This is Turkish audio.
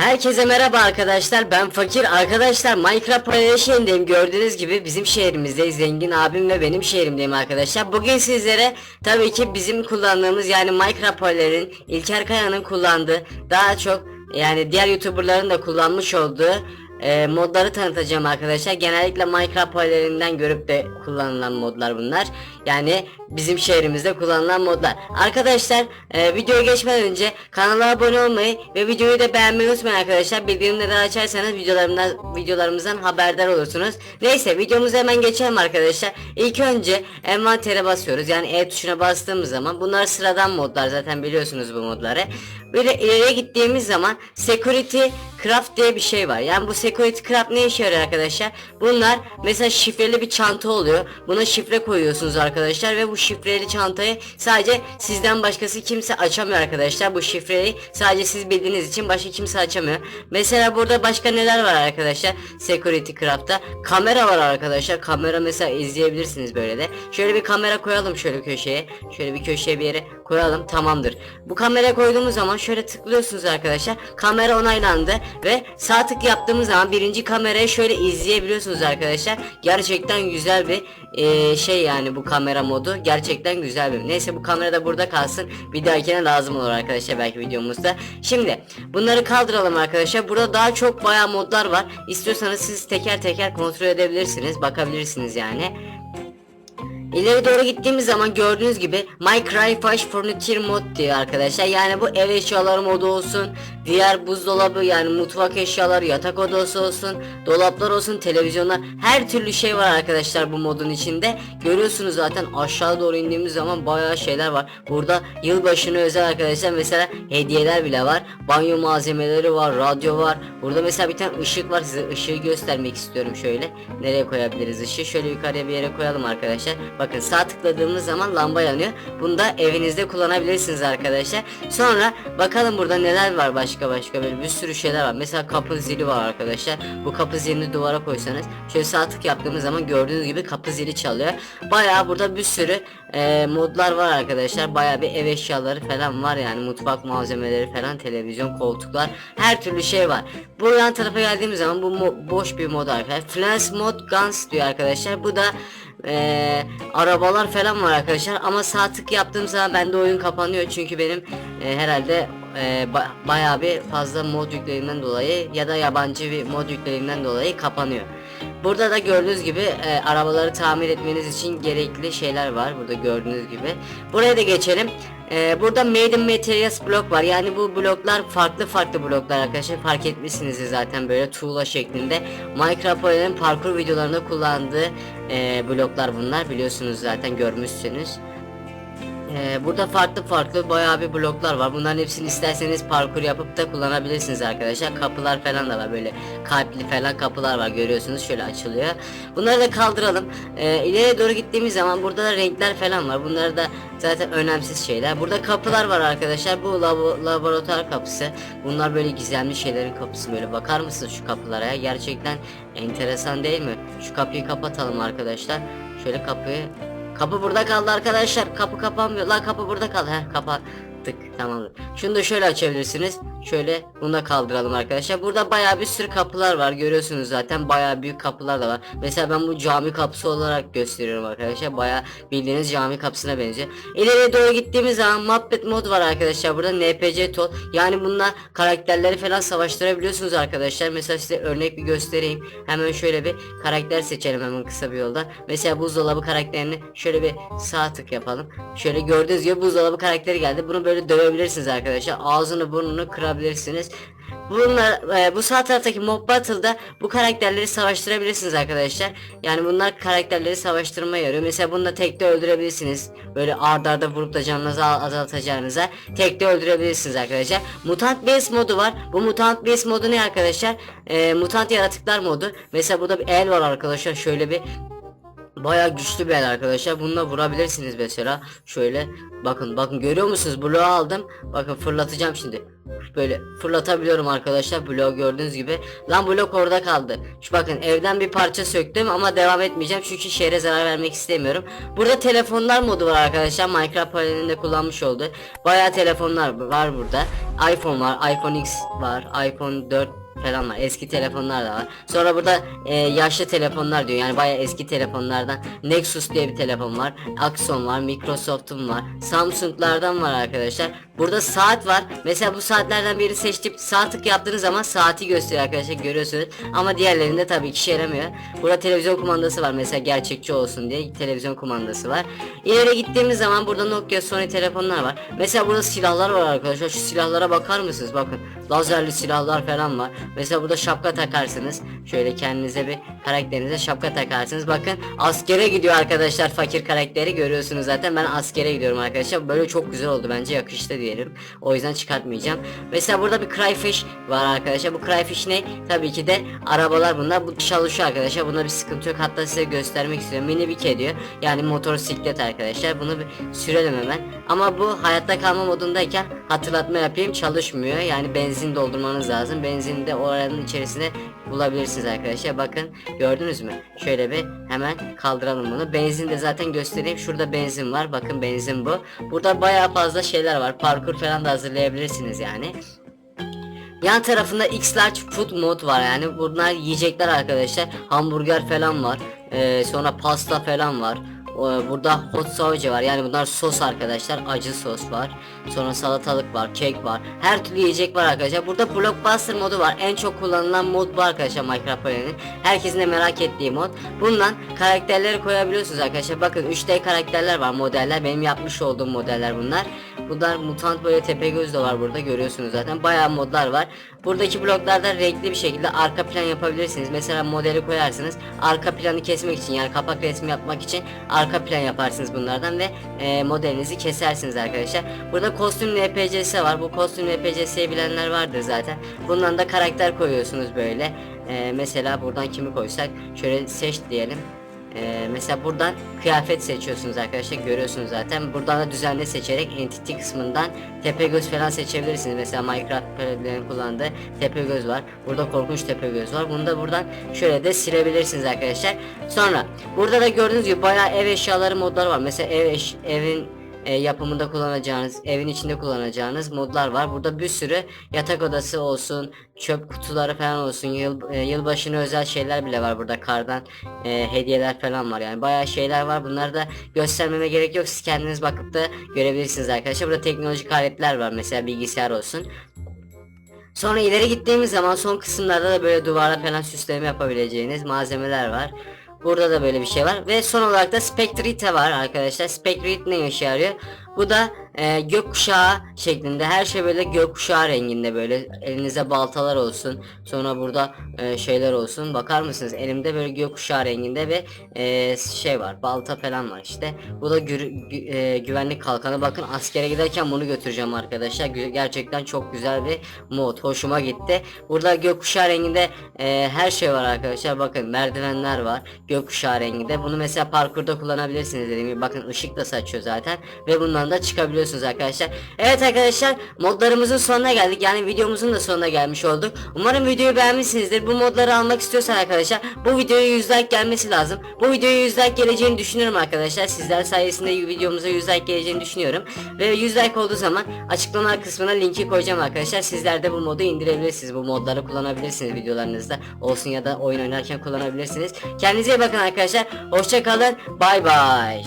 Herkese merhaba arkadaşlar ben Fakir arkadaşlar Minecraft paylaşımındayım gördüğünüz gibi bizim şehrimizdeyiz zengin abim ve benim şehrimdeyim arkadaşlar Bugün sizlere tabii ki bizim kullandığımız yani Minecraft payların İlker Kaya'nın kullandığı daha çok yani diğer youtuberların da kullanmış olduğu e, modları tanıtacağım arkadaşlar. Genellikle Minecraft paylarından görüp de kullanılan modlar bunlar. Yani bizim şehrimizde kullanılan modlar. Arkadaşlar e, videoya geçmeden önce kanala abone olmayı ve videoyu da beğenmeyi unutmayın arkadaşlar. Bildirimleri açarsanız videolarımdan videolarımızdan haberdar olursunuz. Neyse videomuza hemen geçelim arkadaşlar. İlk önce envantere basıyoruz. Yani E tuşuna bastığımız zaman bunlar sıradan modlar zaten biliyorsunuz bu modları. Böyle ileriye gittiğimiz zaman security craft diye bir şey var. Yani bu security craft ne işe yarıyor arkadaşlar? Bunlar mesela şifreli bir çanta oluyor. Buna şifre koyuyorsunuz arkadaşlar ve bu şifreli çantayı sadece sizden başkası kimse açamıyor arkadaşlar. Bu şifreyi sadece siz bildiğiniz için başka kimse açamıyor. Mesela burada başka neler var arkadaşlar? Security craft'ta kamera var arkadaşlar. Kamera mesela izleyebilirsiniz böyle de. Şöyle bir kamera koyalım şöyle köşeye. Şöyle bir köşeye bir yere koyalım tamamdır. Bu kamera koyduğumuz zaman şöyle tıklıyorsunuz arkadaşlar. Kamera onaylandı ve sağ tık yaptığımız zaman birinci kamerayı şöyle izleyebiliyorsunuz arkadaşlar. Gerçekten güzel bir eee, şey yani bu kamera modu. Gerçekten güzel bir. Neyse bu kamera da burada kalsın. Bir dahakine lazım olur arkadaşlar belki videomuzda. Şimdi bunları kaldıralım arkadaşlar. Burada daha çok bayağı modlar var. İstiyorsanız siz teker teker kontrol edebilirsiniz. Bakabilirsiniz yani. İleri doğru gittiğimiz zaman gördüğünüz gibi Minecraft Furniture mod diyor arkadaşlar. Yani bu ev eşyaları modu olsun, diğer buzdolabı yani mutfak eşyaları, yatak odası olsun, dolaplar olsun, televizyonlar her türlü şey var arkadaşlar bu modun içinde. Görüyorsunuz zaten aşağı doğru indiğimiz zaman bayağı şeyler var. Burada yılbaşına özel arkadaşlar mesela hediyeler bile var. Banyo malzemeleri var, radyo var. Burada mesela bir tane ışık var size ışığı göstermek istiyorum şöyle. Nereye koyabiliriz ışığı? Şöyle yukarıya bir yere koyalım arkadaşlar. Bakın sağ tıkladığımız zaman lamba yanıyor. Bunu da evinizde kullanabilirsiniz arkadaşlar. Sonra bakalım burada neler var başka başka böyle bir sürü şeyler var. Mesela kapı zili var arkadaşlar. Bu kapı zilini duvara koysanız şöyle sağ tık yaptığımız zaman gördüğünüz gibi kapı zili çalıyor. Bayağı burada bir sürü e, modlar var arkadaşlar. Bayağı bir ev eşyaları falan var yani mutfak malzemeleri falan, televizyon, koltuklar, her türlü şey var. Bu tarafa geldiğimiz zaman bu boş bir mod arkadaşlar. Flash Mod Guns diyor arkadaşlar. Bu da eee, arabalar falan var arkadaşlar ama sağ tık yaptığım zaman bende oyun kapanıyor çünkü benim eee, herhalde eee, ba- bayağı bir fazla mod yüklediğimden dolayı ya da yabancı bir mod yüklediğimden dolayı kapanıyor. Burada da gördüğünüz gibi eee, arabaları tamir etmeniz için gerekli şeyler var burada gördüğünüz gibi. Buraya da geçelim. Eee, burada Made in Materials blok var. Yani bu bloklar farklı farklı bloklar arkadaşlar. Fark etmişsinizdir zaten böyle tuğla şeklinde. Minecraft parkur videolarında kullandığı eee, bloklar bunlar. Biliyorsunuz zaten görmüşsünüz. Ee, burada farklı farklı bayağı bir bloklar var. Bunların hepsini isterseniz parkur yapıp da kullanabilirsiniz arkadaşlar. Kapılar falan da var böyle kalpli falan kapılar var görüyorsunuz şöyle açılıyor. Bunları da kaldıralım. Ee, ileriye doğru gittiğimiz zaman burada da renkler falan var. Bunlar da zaten önemsiz şeyler. Burada kapılar var arkadaşlar. Bu labo- laboratuvar kapısı. Bunlar böyle gizemli şeylerin kapısı böyle. Bakar mısınız şu kapılara ya? Gerçekten enteresan değil mi? Şu kapıyı kapatalım arkadaşlar. Şöyle kapıyı Kapı burada kaldı arkadaşlar. Kapı kapanmıyor. La kapı burada kaldı. Heh kapattık. Tamamdır. Şunu da şöyle açabilirsiniz. Şöyle bunu da kaldıralım arkadaşlar. Burada bayağı bir sürü kapılar var. Görüyorsunuz zaten bayağı büyük kapılar da var. Mesela ben bu cami kapısı olarak gösteriyorum arkadaşlar. Bayağı bildiğiniz cami kapısına benziyor. İleriye doğru gittiğimiz zaman Muppet mod var arkadaşlar. Burada NPC tol. Yani bununla karakterleri falan savaştırabiliyorsunuz arkadaşlar. Mesela size örnek bir göstereyim. Hemen şöyle bir karakter seçelim hemen kısa bir yoldan. Mesela buzdolabı karakterini şöyle bir sağ tık yapalım. Şöyle gördüğünüz gibi buzdolabı karakteri geldi. Bunu böyle dövebilirsiniz arkadaşlar. Ağzını burnunu kırabilirsiniz. Bunlar e, bu sağ taraftaki Mob Battle'da bu karakterleri savaştırabilirsiniz arkadaşlar. Yani bunlar karakterleri savaştırmaya yarıyor. Mesela bunu da tekte öldürebilirsiniz. Böyle ard arda vurup da canınızı az- azaltacağınıza tekte öldürebilirsiniz arkadaşlar. Mutant Beast modu var. Bu Mutant Beast modu ne arkadaşlar? E, mutant yaratıklar modu. Mesela burada bir el var arkadaşlar. Şöyle bir Baya güçlü bir el arkadaşlar. Bununla vurabilirsiniz mesela. Şöyle bakın bakın görüyor musunuz? Bloğu aldım. Bakın fırlatacağım şimdi. Böyle fırlatabiliyorum arkadaşlar. Bloğu gördüğünüz gibi. Lan blok orada kaldı. Şu bakın evden bir parça söktüm ama devam etmeyeceğim. Çünkü şehre zarar vermek istemiyorum. Burada telefonlar modu var arkadaşlar. Minecraft panelinde kullanmış oldu. Baya telefonlar var burada. iPhone var. iPhone X var. iPhone 4 falan var. Eski telefonlar da var. Sonra burada e, yaşlı telefonlar diyor. Yani bayağı eski telefonlardan Nexus diye bir telefon var. Axon var. Microsoft'un var. Samsung'lardan var arkadaşlar. Burada saat var. Mesela bu saatlerden birini seçtim. Sağ tık yaptığınız zaman saati gösteriyor arkadaşlar görüyorsunuz. Ama diğerlerinde tabii ki işe yaramıyor. Burada televizyon kumandası var. Mesela gerçekçi olsun diye televizyon kumandası var. İleri gittiğimiz zaman burada Nokia Sony telefonlar var. Mesela burada silahlar var arkadaşlar. Şu silahlara bakar mısınız? Bakın lazerli silahlar falan var. Mesela burada şapka takarsınız. Şöyle kendinize bir karakterinize şapka takarsınız. Bakın askere gidiyor arkadaşlar fakir karakteri görüyorsunuz zaten. Ben askere gidiyorum arkadaşlar. Böyle çok güzel oldu bence yakıştı diyelim. O yüzden çıkartmayacağım. Mesela burada bir cryfish var arkadaşlar. Bu cryfish ne? Tabii ki de arabalar bunlar. Bu çalışıyor arkadaşlar. Bunda bir sıkıntı yok. Hatta size göstermek istiyorum. Mini bir diyor. Yani motosiklet arkadaşlar. Bunu bir sürelim hemen. Ama bu hayatta kalma modundayken hatırlatma yapayım çalışmıyor. Yani benzin doldurmanız lazım. Benzin de oranın içerisine bulabilirsiniz arkadaşlar. Bakın gördünüz mü? Şöyle bir hemen kaldıralım bunu. Benzin de zaten göstereyim. Şurada benzin var. Bakın benzin bu. Burada bayağı fazla şeyler var. Parkur falan da hazırlayabilirsiniz yani. Yan tarafında X Large Food Mod var yani bunlar yiyecekler arkadaşlar hamburger falan var Ee, sonra pasta falan var burada hot sauce var. Yani bunlar sos arkadaşlar. Acı sos var. Sonra salatalık var kek var. Her türlü yiyecek var arkadaşlar. Burada blockbuster modu var. En çok kullanılan mod bu arkadaşlar Minecraft Palet'in herkesin de merak ettiği mod. Bundan karakterleri koyabiliyorsunuz arkadaşlar. Bakın 3D karakterler var modeller. Benim yapmış olduğum modeller bunlar bunlar mutant böyle tepe göz de var burada görüyorsunuz zaten. Bayağı modlar var. Buradaki bloklarda renkli bir şekilde arka plan yapabilirsiniz. Mesela modeli koyarsınız. Arka planı kesmek için yani kapak resmi yapmak için arka plan yaparsınız bunlardan ve e, modelinizi kesersiniz arkadaşlar. Burada kostüm NPC'si var. Bu kostüm NPC'si bilenler vardır zaten. Bundan da karakter koyuyorsunuz böyle. E, mesela buradan kimi koysak? Şöyle seç diyelim ee, mesela buradan kıyafet seçiyorsunuz arkadaşlar görüyorsunuz zaten. Buradan da düzenli seçerek entity kısmından tepe göz falan seçebilirsiniz. Mesela Minecraft paletlerin kullandığı tepe göz var. Burada korkunç tepe göz var. Bunu da buradan şöyle de silebilirsiniz arkadaşlar. Sonra burada da gördüğünüz gibi bayağı ev eşyaları modları var. Mesela ev eş, evin e, yapımında kullanacağınız, evin içinde kullanacağınız modlar var. Burada bir sürü yatak odası olsun, çöp kutuları falan olsun, yıl, e, yılbaşına özel şeyler bile var burada. Kardan e, hediyeler falan var yani. Bayağı şeyler var. Bunları da göstermeme gerek yok. Siz kendiniz bakıp da görebilirsiniz arkadaşlar. Burada teknolojik aletler var. Mesela bilgisayar olsun. Sonra ileri gittiğimiz zaman son kısımlarda da böyle duvara falan süsleme yapabileceğiniz malzemeler var. Burada da böyle bir şey var ve son olarak da Spectrite var arkadaşlar. Spectrite ne işe yarıyor? Bu da e, gökkuşağı şeklinde her şey böyle gökkuşağı renginde böyle elinize baltalar olsun. Sonra burada e, şeyler olsun. Bakar mısınız? Elimde böyle gökkuşağı renginde ve e, şey var. Balta falan var işte. Bu da gü- e, güvenlik kalkanı. Bakın askere giderken bunu götüreceğim arkadaşlar. Gerçekten çok güzel bir mod. Hoşuma gitti. Burada gökkuşağı renginde e, her şey var arkadaşlar. Bakın merdivenler var. Gökkuşağı renginde. Bunu mesela parkurda kullanabilirsiniz dediğim gibi. Bakın ışık da saçıyor zaten. Ve bundan da çıkabiliyorsunuz arkadaşlar. Evet arkadaşlar modlarımızın sonuna geldik. Yani videomuzun da sonuna gelmiş olduk. Umarım videoyu beğenmişsinizdir. Bu modları almak istiyorsan arkadaşlar bu videoya 100 like gelmesi lazım. Bu videoya 100 like geleceğini düşünüyorum arkadaşlar. Sizler sayesinde videomuza 100 like geleceğini düşünüyorum. Ve 100 like olduğu zaman açıklama kısmına linki koyacağım arkadaşlar. Sizler de bu modu indirebilirsiniz. Bu modları kullanabilirsiniz videolarınızda. Olsun ya da oyun oynarken kullanabilirsiniz. Kendinize iyi bakın arkadaşlar. Hoşça kalın. Bay bay.